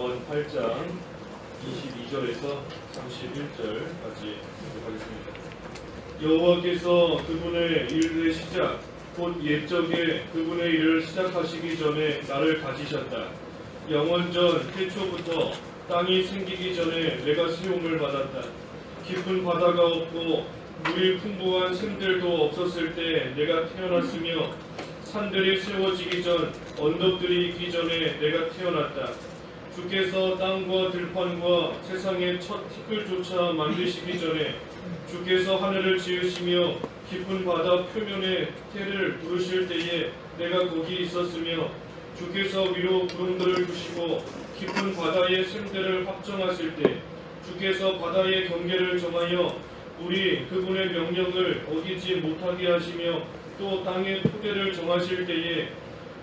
잠언 8장 22절에서 31절까지 하겠습니다. 여호와께서 그분의 일의 시작 곧 옛적에 그분의 일을 시작하시기 전에 나를 가지셨다. 영원전 태초부터 땅이 생기기 전에 내가 세움을 받았다. 깊은 바다가 없고 물이 풍부한 샘들도 없었을 때 내가 태어났으며 산들이 세워지기 전 언덕들이 있기 전에 내가 태어났다. 주께서 땅과 들판과 세상의 첫 티끌조차 만드시기 전에 주께서 하늘을 지으시며 깊은 바다 표면에 태를 부르실 때에 내가 거기 있었으며 주께서 위로 구름들을 두시고 깊은 바다의 샘들을 확정하실 때 주께서 바다의 경계를 정하여 우리 그분의 명령을 어기지 못하게 하시며 또 땅의 토대를 정하실 때에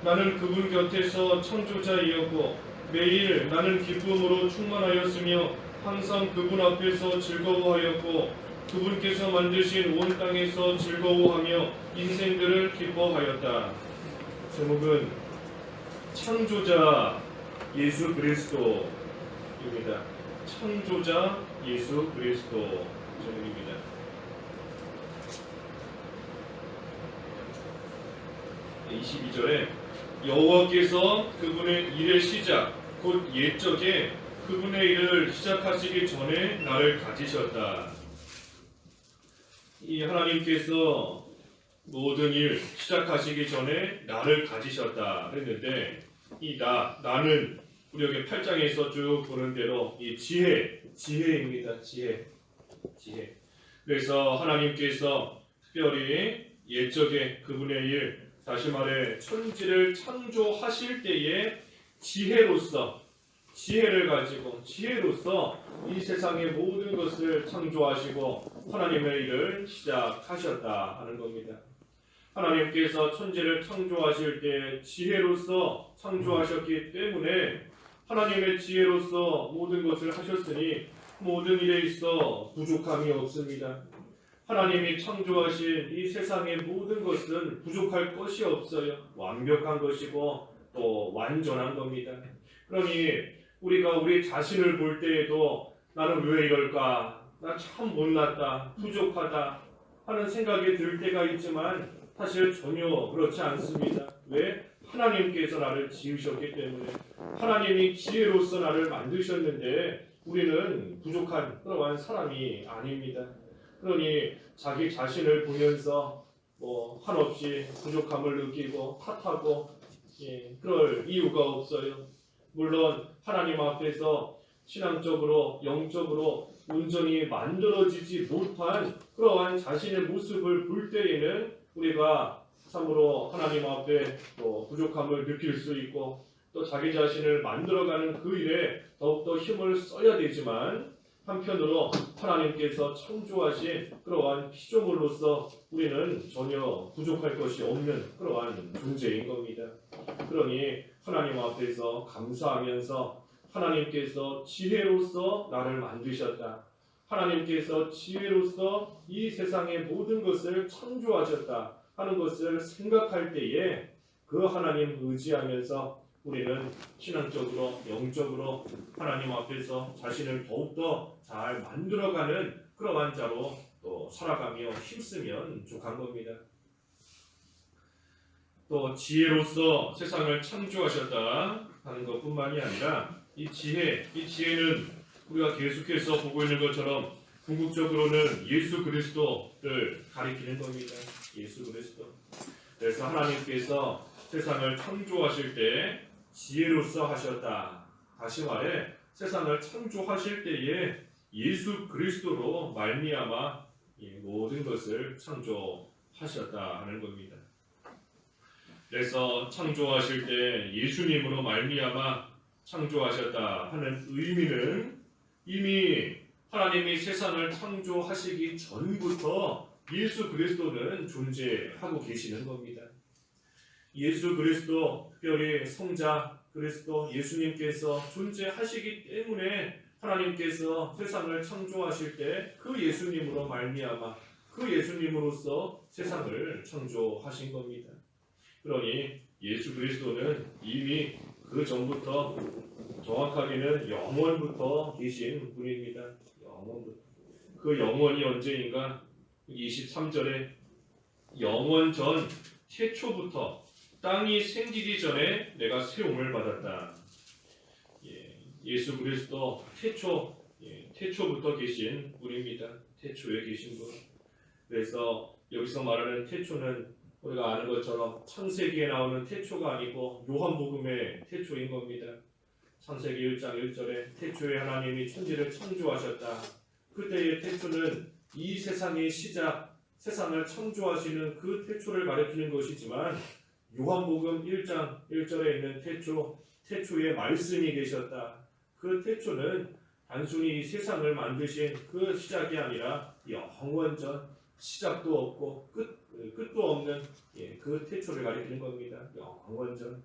나는 그분 곁에서 창조자이었고 매일 나는 기쁨으로 충만하였으며 항상 그분 앞에서 즐거워하였고 그분께서 만드신 온 땅에서 즐거워하며 인생들을 기뻐하였다. 제목은 창조자 예수 그리스도입니다. 창조자 예수 그리스도 제목입니다. 네, 22절에 여호와께서 그분의 일의 시작 곧 옛적에 그분의 일을 시작하시기 전에 나를 가지셨다. 이 하나님께서 모든 일 시작하시기 전에 나를 가지셨다 했는데 이 나 나는 우리 여기 8장에서 쭉 보는 대로 이 지혜 지혜입니다. 지혜 지혜. 그래서 하나님께서 특별히 옛적에 그분의 일 다시 말해 천지를 창조하실 때에 지혜로서 지혜를 가지고 지혜로서 이 세상의 모든 것을 창조하시고 하나님의 일을 시작하셨다 하는 겁니다. 하나님께서 천지를 창조하실 때 지혜로서 창조하셨기 때문에 하나님의 지혜로서 모든 것을 하셨으니 모든 일에 있어 부족함이 없습니다. 하나님이 창조하신 이 세상의 모든 것은 부족할 것이 없어요. 완벽한 것이고 또 완전한 겁니다. 그러니 우리가 우리 자신을 볼 때에도 나는 왜 이럴까? 나 참 못났다. 부족하다. 하는 생각이 들 때가 있지만 사실 전혀 그렇지 않습니다. 왜? 하나님께서 나를 지으셨기 때문에 하나님이 지혜로서 나를 만드셨는데 우리는 부족한 그러한 사람이 아닙니다. 그러니 자기 자신을 보면서 뭐 한없이 부족함을 느끼고 탓하고 예, 그럴 이유가 없어요. 물론 하나님 앞에서 신앙적으로 영적으로 온전히 만들어지지 못한 그러한 자신의 모습을 볼 때에는 우리가 참으로 하나님 앞에 또 부족함을 느낄 수 있고 또 자기 자신을 만들어가는 그 일에 더욱더 힘을 써야 되지만 한편으로 하나님께서 창조하신 그러한 피조물로서 우리는 전혀 부족할 것이 없는 그러한 존재인 겁니다. 그러니 하나님 앞에서 감사하면서 하나님께서 지혜로서 나를 만드셨다. 하나님께서 지혜로서 이 세상의 모든 것을 창조하셨다 하는 것을 생각할 때에 그 하나님 의지하면서 우리는 신앙적으로 영적으로 하나님 앞에서 자신을 더욱더 잘 만들어가는 그러한 자로 또 살아가며 힘쓰면 족한 겁니다. 또 지혜로서 세상을 창조하셨다 하는 것뿐만이 아니라 이 지혜, 이 지혜는 우리가 계속해서 보고 있는 것처럼 궁극적으로는 예수 그리스도를 가리키는 겁니다. 예수 그리스도. 그래서 하나님께서 세상을 창조하실 때 지혜로서 하셨다. 다시 말해 세상을 창조하실 때에 예수 그리스도로 말미암아 이 모든 것을 창조하셨다 하는 겁니다. 그래서 창조하실 때 예수님으로 말미암아 창조하셨다 하는 의미는 이미 하나님이 세상을 창조하시기 전부터 예수 그리스도는 존재하고 계시는 겁니다. 예수 그리스도, 특별히 성자 그리스도 예수님께서 존재하시기 때문에 하나님께서 세상을 창조하실 때 그 예수님으로 말미암아 그 예수님으로서 세상을 창조하신 겁니다. 그러니 예수 그리스도는 이미 그 전부터 정확하게는 영원부터 계신 분입니다. 영원부터. 그 영원이 언제인가? 23절에 영원 전 태초부터 땅이 생기기 전에 내가 세움을 받았다. 예, 예수 그리스도 태초 예, 태초부터 계신 분입니다. 태초에 계신 분. 그래서 여기서 말하는 태초는 우리가 아는 것처럼 창세기에 나오는 태초가 아니고 요한복음의 태초인 겁니다. 창세기 1장 1절에 태초에 하나님이 천지를 창조하셨다. 그때의 태초는 이 세상의 시작, 세상을 창조하시는 그 태초를 가리키는 것이지만 요한복음 1장 1절에 있는 태초, 태초에 말씀이 계셨다. 그 태초는 단순히 이 세상을 만드신 그 시작이 아니라 영원전 시작도 없고 끝 끝도 없는 예, 그 태초를 가리키는 겁니다. 영원전.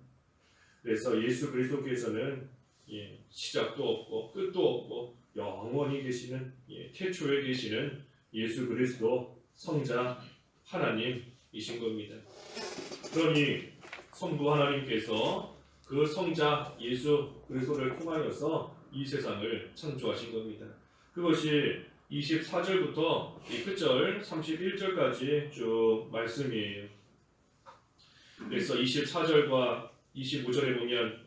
그래서 예수 그리스도께서는 예, 시작도 없고 끝도 없고 영원히 계시는 예, 태초에 계시는 예수 그리스도 성자 하나님 이신 겁니다. 그러니 성부 하나님께서 그 성자 예수 그리스도를 통하여서 이 세상을 창조하신 겁니다. 그것이 24절부터 이 끝절 31절까지 쭉 말씀이에요. 그래서 24절과 25절에 보면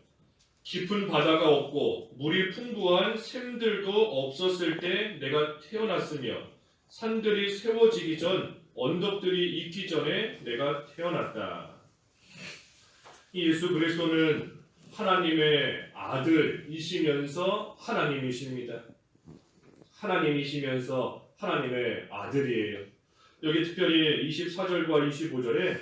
깊은 바다가 없고 물이 풍부한 샘들도 없었을 때 내가 태어났으며 산들이 세워지기 전 언덕들이 있기 전에 내가 태어났다. 이 예수 그리스도는 하나님의 아들이시면서 하나님이십니다. 하나님이시면서 하나님의 아들이에요. 여기 특별히 24절과 25절에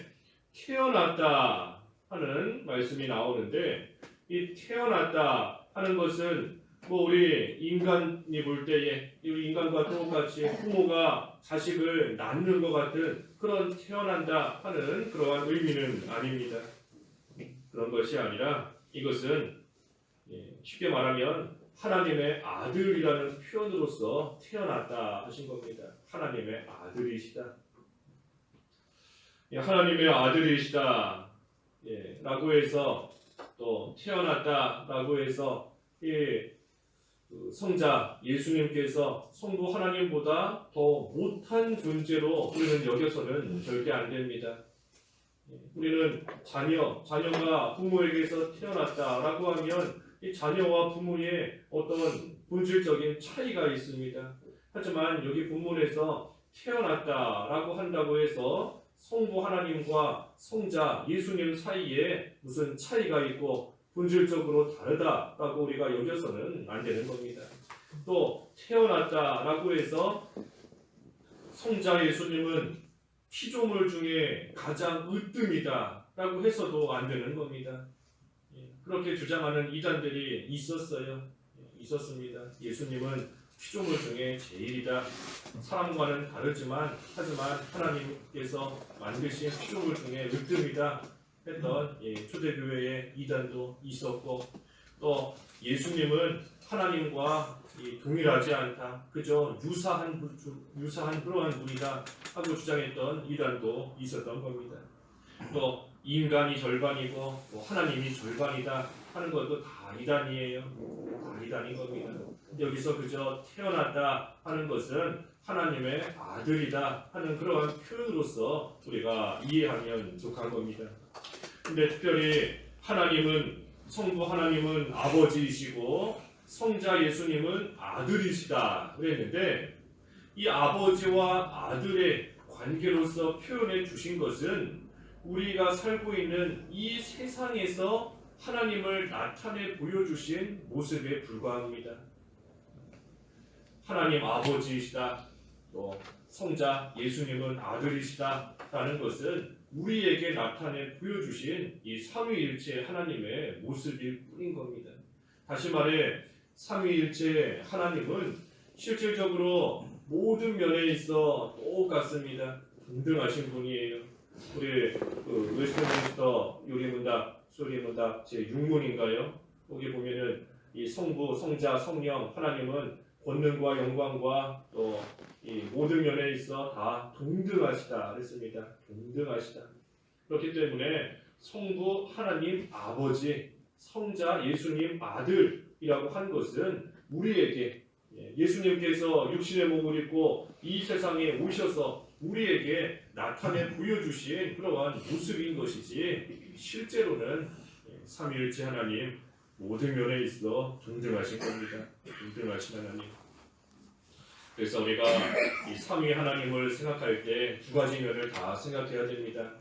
태어났다 하는 말씀이 나오는데 이 태어났다 하는 것은 뭐 우리 인간이 볼 때에 인간과 똑같이 부모가 자식을 낳는 것 같은 그런 태어난다 하는 그러한 의미는 아닙니다. 그런 것이 아니라 이것은 예, 쉽게 말하면 하나님의 아들이라는 표현으로서 태어났다 하신 겁니다. 하나님의 아들이시다. 예, 하나님의 아들이시다. 예, 라고 해서 또 태어났다 라고 해서 이 그 성자 예수님께서 성부 하나님보다 더 못한 존재로 우리는 여겨서는 절대 안 됩니다. 예, 우리는 자녀, 자녀가 부모에게서 태어났다라고 하면 이 자녀와 부모의 어떤 본질적인 차이가 있습니다. 하지만 여기 본문에서 태어났다라고 한다고 해서 성부 하나님과 성자 예수님 사이에 무슨 차이가 있고 본질적으로 다르다라고 우리가 여겨서는 안 되는 겁니다. 또 태어났다라고 해서 성자 예수님은 피조물 중에 가장 으뜸이다라고 해서도 안 되는 겁니다. 예, 그렇게 주장하는 이단들이 있었어요. 예, 있었습니다. 예수님은 피조물 중에 제일이다. 사람과는 다르지만 하지만 하나님께서 만드신 피조물 중에 으뜸이다 했던 예, 초대교회의 이단도 있었고 또 예수님은 하나님과 이 동일하지 않다. 그저 유사한 유사한 그러한 분이다 하고 주장했던 이단도 있었던 겁니다. 또 인간이 절반이고 또 하나님이 절반이다 하는 것도 다 이단이에요. 다 이단인 겁니다. 여기서 그저 태어났다 하는 것은 하나님의 아들이다 하는 그러한 표현으로서 우리가 이해하면 족한 겁니다. 근데 특별히 하나님은 성부 하나님은 아버지이시고 성자 예수님은 아들이시다 그랬는데 이 아버지와 아들의 관계로서 표현해 주신 것은 우리가 살고 있는 이 세상에서 하나님을 나타내 보여주신 모습에 불과합니다. 하나님 아버지이시다. 또 성자 예수님은 아들이시다라는 것은 우리에게 나타내 보여주신 이 삼위일체 하나님의 모습일 뿐인 겁니다. 다시 말해 삼위일체 하나님은 실질적으로 모든 면에 있어 똑같습니다. 동등하신 분이에요. 우리 그 웨스트민스터 요리문답 소리문답 제 6문인가요? 거기 보면은 이 성부, 성자, 성령 하나님은 권능과 영광과 또 이 모든 면에 있어 다 동등하시다 그랬습니다. 동등하시다. 그렇기 때문에 성부 하나님 아버지 성자 예수님 아들이라고 한 것은 우리에게 예, 예수님께서 육신의 몸을 입고 이 세상에 오셔서 우리에게 나타내 보여주신 그러한 모습인 것이지 실제로는 예, 삼위일체 하나님 모든 면에 있어 동등하신 겁니다. 동등하신 하나님. 그래서 우리가 이 삼위 하나님을 생각할 때 두 가지 면을 다 생각해야 됩니다.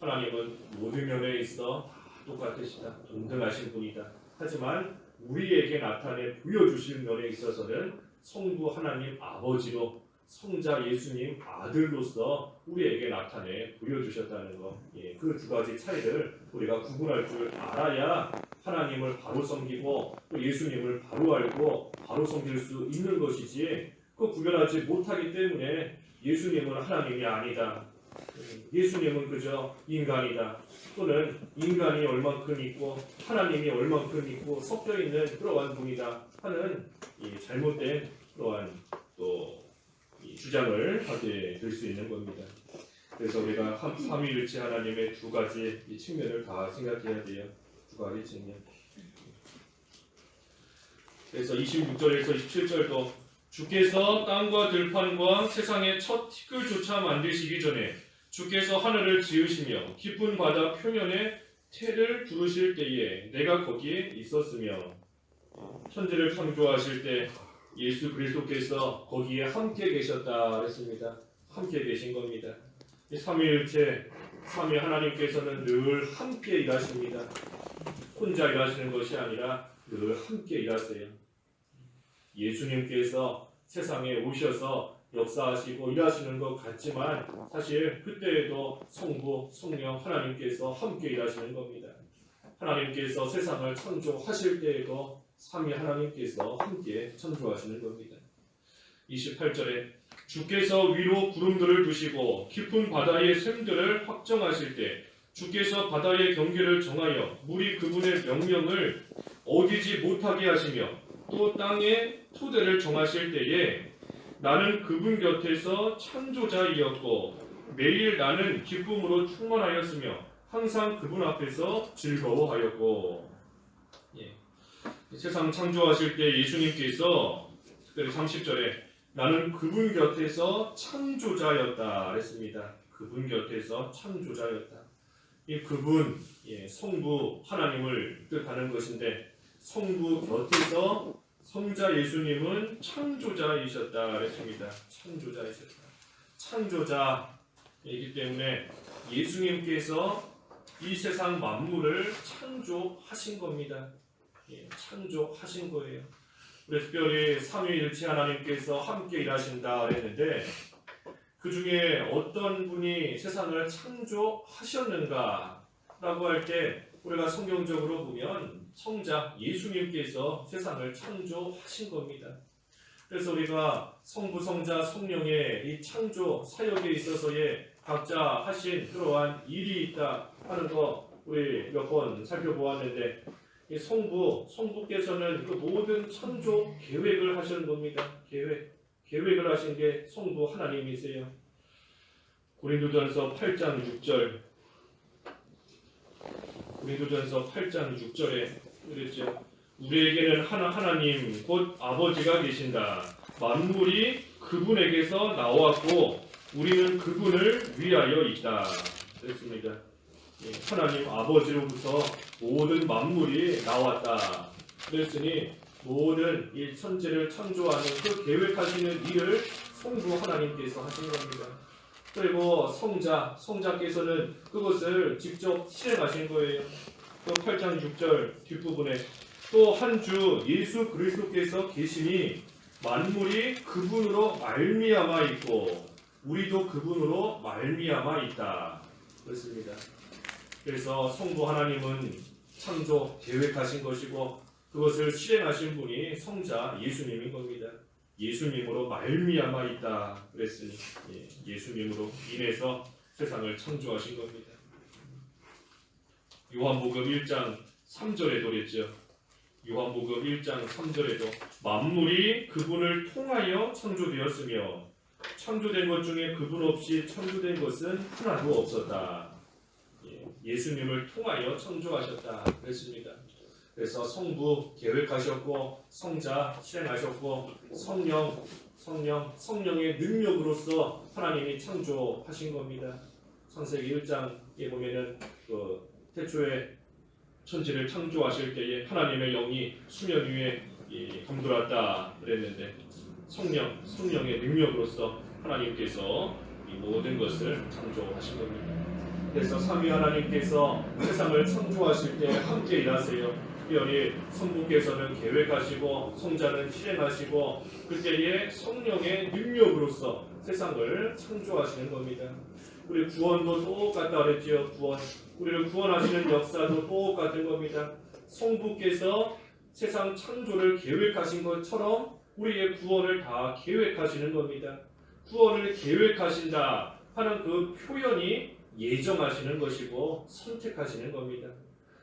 하나님은 모든 면에 있어 다 똑같으시다. 동등하신 분이다. 하지만 우리에게 나타내 보여주실 면에 있어서는 성부 하나님 아버지로 성자 예수님 아들로서 우리에게 나타내 보여주셨다는 것. 예, 그 두 가지 차이를 우리가 구분할 줄 알아야 하나님을 바로 섬기고 또 예수님을 바로 알고 바로 섬길 수 있는 것이지 그 구별하지 못하기 때문에 예수님은 하나님이 아니다. 음, 예수님은 그저 인간이다. 또는 인간이 얼만큼 있고 하나님이 얼만큼 있고 섞여 있는 그러한 분이다 하는 이 잘못된 그러한 또이 주장을 하게 될 수 있는 겁니다. 그래서 우리가 한- 삼위일체 하나님의 두 가지 이 측면을 다 생각해야 돼요. 두 가지 측면. 그래서 26절에서 27절도 주께서 땅과 들판과 세상의 첫 티끌조차 만드시기 전에 주께서 하늘을 지으시며 깊은 바다 표면에 태를 두르실 때에 내가 거기에 있었으며 천지를 창조하실 때 예수 그리스도께서 거기에 함께 계셨다 그랬습니다. 함께 계신 겁니다. 이 삼위일체 삼위 하나님께서는 늘 함께 일하십니다. 혼자 일하시는 것이 아니라 늘 함께 일하세요. 예수님께서 세상에 오셔서 역사하시고 일하시는 것 같지만 사실 그때에도 성부, 성령 하나님께서 함께 일하시는 겁니다. 하나님께서 세상을 창조하실 때에도 삼위 하나님께서 함께 창조하시는 겁니다. 28절에 주께서 위로 구름들을 두시고 깊은 바다의 샘들을 확정하실 때 주께서 바다의 경계를 정하여 물이 그분의 명령을 어기지 못하게 하시며 또 땅의 토대를 정하실 때에 나는 그분 곁에서 창조자이었고 매일 나는 기쁨으로 충만하였으며 항상 그분 앞에서 즐거워하였고 예. 세상 창조하실 때 예수님께서 특별히 30절에 나는 그분 곁에서 창조자였다 그랬습니다. 그분 곁에서 창조자였다. 이 그분 예, 성부 하나님을 뜻하는 것인데 성부 곁에서 성자 예수님은 창조자이셨다 그랬습니다. 창조자이셨다. 창조자이기 때문에 예수님께서 이 세상 만물을 창조하신 겁니다. 예, 창조하신 거예요. 우리 특별히 삼위일체 하나님께서 함께 일하신다 했는데 그 중에 어떤 분이 세상을 창조하셨는가 라고 할 때 우리가 성경적으로 보면 성자 예수님께서 세상을 창조하신 겁니다. 그래서 우리가 성부, 성자, 성령의 이 창조 사역에 있어서의 각자 하신 그러한 일이 있다 하는 거 우리 몇 번 살펴보았는데 이 성부, 성부께서는 그 모든 창조 계획을 하시는 겁니다. 계획, 계획을 하신 게 성부 하나님이세요. 고린도전서 8장 6절, 고린도전서 8장 6절에 그랬죠. 우리에게는 하나 하나님 곧 아버지가 계신다. 만물이 그분에게서 나왔고 우리는 그분을 위하여 있다. 그랬습니다. 예, 하나님 아버지로부터 모든 만물이 나왔다. 그랬으니 모든 이 천지를 창조하는 그 계획하시는 일을 성부 하나님께서 하신 겁니다. 그리고 성자, 성자께서는 그것을 직접 실행하신 거예요. 또 8장 6절 뒷부분에 또 한 주 예수 그리스도께서 계시니 만물이 그분으로 말미암아 있고 우리도 그분으로 말미암아 있다. 그렇습니다. 그래서 성부 하나님은 창조 계획하신 것이고 그것을 실행하신 분이 성자 예수님인 겁니다. 예수님으로 말미암아 있다 그랬으니 예, 예수님으로 인해서 세상을 창조하신 겁니다. 요한복음 1장 3절에도 그랬죠. 요한복음 1장 3절에도 만물이 그분을 통하여 창조되었으며 창조된 것 중에 그분 없이 창조된 것은 하나도 없었다. 예, 예수님을 통하여 창조하셨다 그랬습니다. 그래서 성부 계획하셨고 성자 실행하셨고 성령 성령 성령의 능력으로서 하나님이 창조하신 겁니다. 창세기 1장에 보면은 그 태초에 천지를 창조하실 때에 하나님의 영이 수면 위에 이 감돌았다 그랬는데 성령 성령의 능력으로서 하나님께서 이 모든 것을 창조하신 겁니다. 그래서 삼위 하나님께서 세상을 창조하실 때 함께 일하세요. 특별히 성부께서는 계획하시고 성자는 실행하시고 그때에 성령의 능력으로서 세상을 창조하시는 겁니다. 우리 구원도 똑같다 그랬지요. 구원. 우리를 구원하시는 역사도 똑같은 겁니다. 성부께서 세상 창조를 계획하신 것처럼 우리의 구원을 다 계획하시는 겁니다. 구원을 계획하신다 하는 그 표현이 예정하시는 것이고 선택하시는 겁니다.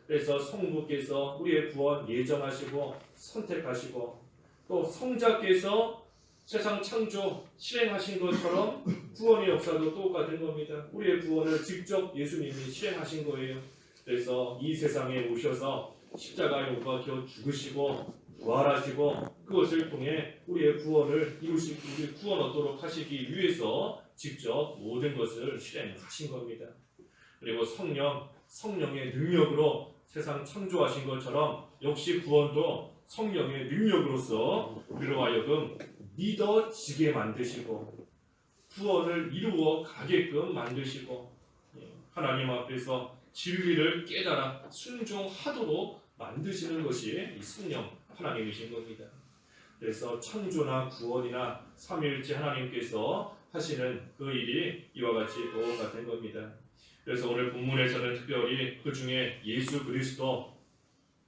그래서 성부께서 우리의 구원 예정하시고 선택하시고 또 성자께서 세상 창조 실행하신 것처럼 구원의 역사도 똑같은 겁니다. 우리의 구원을 직접 예수님이 실행하신 거예요. 그래서 이 세상에 오셔서 십자가에 못 박혀 죽으시고 부활하시고 그것을 통해 우리의 구원을 이루시기 우리 구원 얻도록 하시기 위해서 직접 모든 것을 실행하신 겁니다. 그리고 성령 성령의 능력으로 세상 창조하신 것처럼 역시 구원도 성령의 능력으로서 우리로 하여금 믿어지게 만드시고 구원을 이루어 가게끔 만드시고 예, 하나님 앞에서 진리를 깨달아 순종하도록 만드시는 것이 이 성령 하나님이신 겁니다. 그래서 창조나 구원이나 삼위일체 하나님께서 하시는 그 일이 이와 같이 똑같은 겁니다. 그래서 오늘 본문에서는 특별히 그 중에 예수 그리스도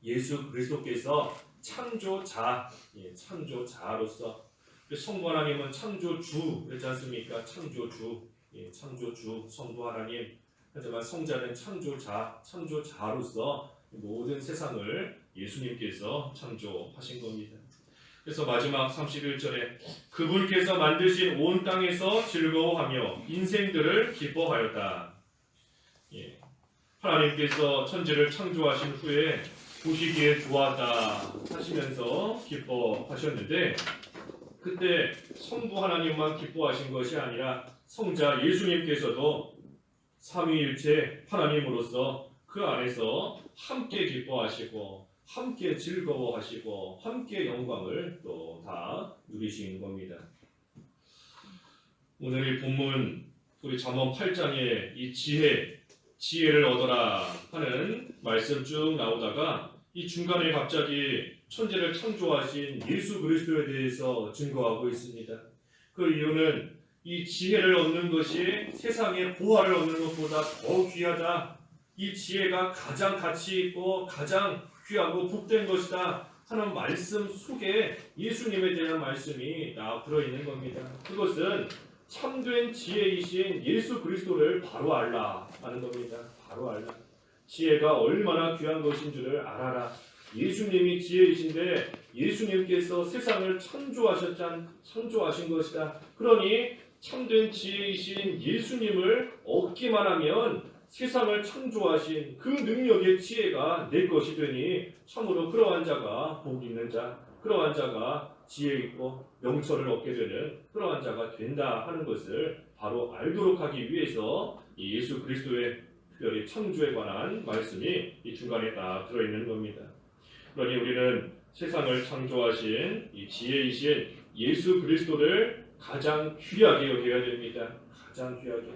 예수 그리스도께서 창조자, 예, 창조자로서 성부 하나님은 창조주 그렇지 않습니까? 창조주, 예, 창조주 성부 하나님. 하지만 성자는 창조자, 창조자로서 모든 세상을 예수님께서 창조하신 겁니다. 그래서 마지막 31절에 그분께서 만드신 온 땅에서 즐거워하며 인생들을 기뻐하였다. 예. 하나님께서 천지를 창조하신 후에 보시기에 좋았다 하시면서 기뻐하셨는데 그때 성부 하나님만 기뻐하신 것이 아니라 성자 예수님께서도 삼위일체 하나님으로서 그 안에서 함께 기뻐하시고 함께 즐거워하시고 함께 영광을 또 다 누리신 겁니다. 오늘 이 본문 우리 잠언 8장에 이 지혜 지혜를 얻어라 하는 말씀 쭉 나오다가 이 중간에 갑자기 천지를 창조하신 예수 그리스도에 대해서 증거하고 있습니다. 그 이유는 이 지혜를 얻는 것이 세상의 보화를 얻는 것보다 더 귀하다. 이 지혜가 가장 가치 있고 가장 귀하고 복된 것이다 하는 말씀 속에 예수님에 대한 말씀이 다 들어 있는 겁니다. 그것은 참된 지혜이신 예수 그리스도를 바로 알라 하는 겁니다. 바로 알라. 지혜가 얼마나 귀한 것인 줄을 알아라. 예수님이 지혜이신데 예수님께서 세상을 창조하셨잖 창조하신 것이다. 그러니 참된 지혜이신 예수님을 얻기만 하면 세상을 창조하신 그 능력의 지혜가 내 것이 되니 참으로 그러한 자가 복 있는 자, 그러한 자가 지혜 있고 명철을 얻게 되는 그러한 자가 된다 하는 것을 바로 알도록 하기 위해서 이 예수 그리스도의 특별히 창조에 관한 말씀이 이 중간에 딱 들어있는 겁니다. 그러니 우리는 세상을 창조하신 이 지혜이신 예수 그리스도를 가장 귀하게 여겨야 됩니다. 가장 귀하게.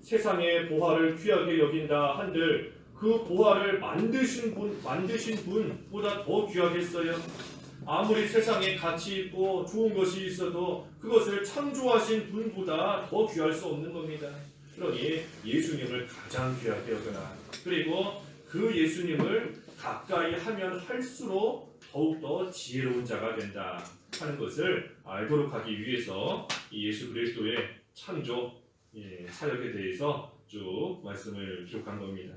세상의 보화를 귀하게 여긴다 한들 그 보화를 만드신 분, 만드신 분보다 더 귀하겠어요. 아무리 세상에 가치 있고 좋은 것이 있어도 그것을 창조하신 분보다 더 귀할 수 없는 겁니다. 그러니 예수님을 가장 귀하게 여겨라. 그리고 그 예수님을 가까이 하면 할수록 더욱더 지혜로운 자가 된다 하는 것을 알도록 하기 위해서 이 예수 그리스도의 창조 예, 사역에 대해서 쭉 말씀을 기록한 겁니다.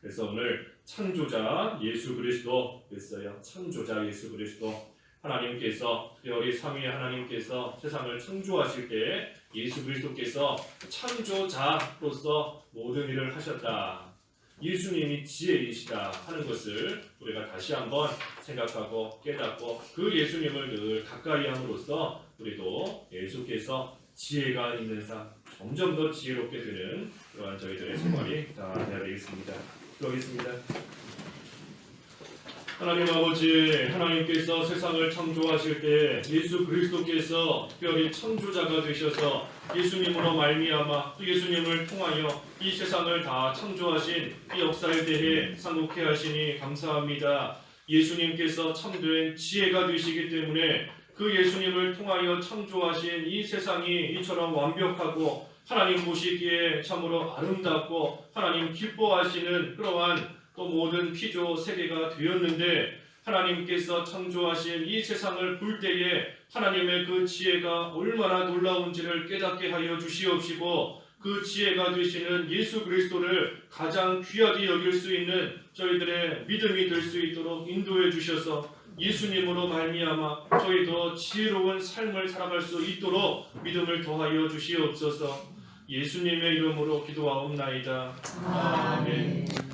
그래서 오늘 창조자 예수 그리스도 됐어요. 창조자 예수 그리스도 하나님께서 특별히 삼위의 하나님께서 세상을 창조하실 때 예수 그리스도께서 창조자로서 모든 일을 하셨다. 예수님이 지혜이시다 하는 것을 우리가 다시 한번 생각하고 깨닫고 그 예수님을 늘 가까이 함으로써 우리도 계속해서 지혜가 있는 삶 점점 더 지혜롭게 되는 그러한 저희들의 생활이 다 되어야 되겠습니다. 그러겠습니다. 하나님 아버지 하나님께서 세상을 창조하실 때 예수 그리스도께서 특별히 창조자가 되셔서 예수님으로 말미암아 또 예수님을 통하여 이 세상을 다 창조하신 이 역사에 대해 상국해 하시니 감사합니다. 예수님께서 참된 지혜가 되시기 때문에 그 예수님을 통하여 창조하신 이 세상이 이처럼 완벽하고 하나님 보시기에 참으로 아름답고 하나님 기뻐하시는 그러한 또 모든 피조 세계가 되었는데 하나님께서 창조하신 이 세상을 볼 때에 하나님의 그 지혜가 얼마나 놀라운지를 깨닫게 하여 주시옵시고 그 지혜가 되시는 예수 그리스도를 가장 귀하게 여길 수 있는 저희들의 믿음이 될 수 있도록 인도해 주셔서 예수님으로 말미암아 저희도 지혜로운 삶을 살아갈 수 있도록 믿음을 더하여 주시옵소서 예수님의 이름으로 기도하옵나이다. 아멘.